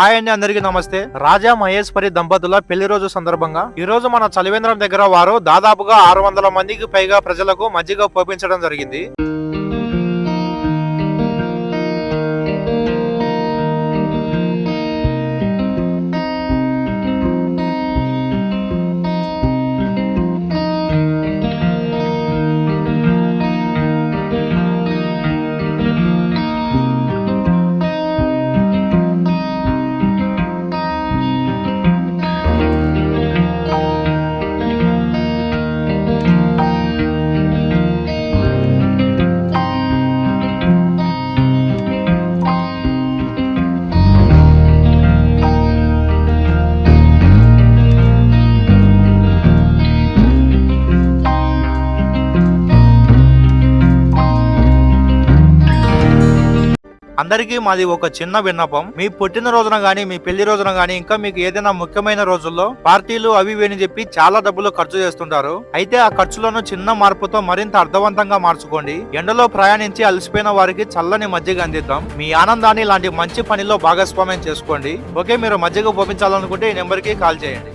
Hi అండి అందరికీ నమస్తే. రాజా మహేశ్వరి దంపతుల పెళ్ళి రోజు సందర్భంగా ఈ రోజు మన చలివేంద్రం దగ్గర వారు దాదాపుగా ఆరు వందల మందికి పైగా ప్రజలకు మజ్జిగ పోపించడం జరిగింది. అందరికీ మాది ఒక చిన్న విన్నపం. మీ పుట్టిన రోజున గానీ మీ పెళ్ళి రోజున గానీ ఇంకా మీకు ఏదైనా ముఖ్యమైన రోజుల్లో పార్టీలు అవి ఇవి అని చెప్పి చాలా డబ్బులు ఖర్చు చేస్తుంటారు. అయితే ఆ ఖర్చులను చిన్న మార్పుతో మరింత అర్థవంతంగా మార్చుకోండి. ఎండలో ప్రయాణించి అలసిపోయిన వారికి చల్లని మజ్జిగ అందిద్దాం. మీ ఆనందాన్ని ఇలాంటి మంచి పనిలో భాగస్వామ్యం చేసుకోండి. ఓకే మీరు మజ్జిగ పంపించాలనుకుంటే ఈ నెంబర్కి కాల్ చేయండి.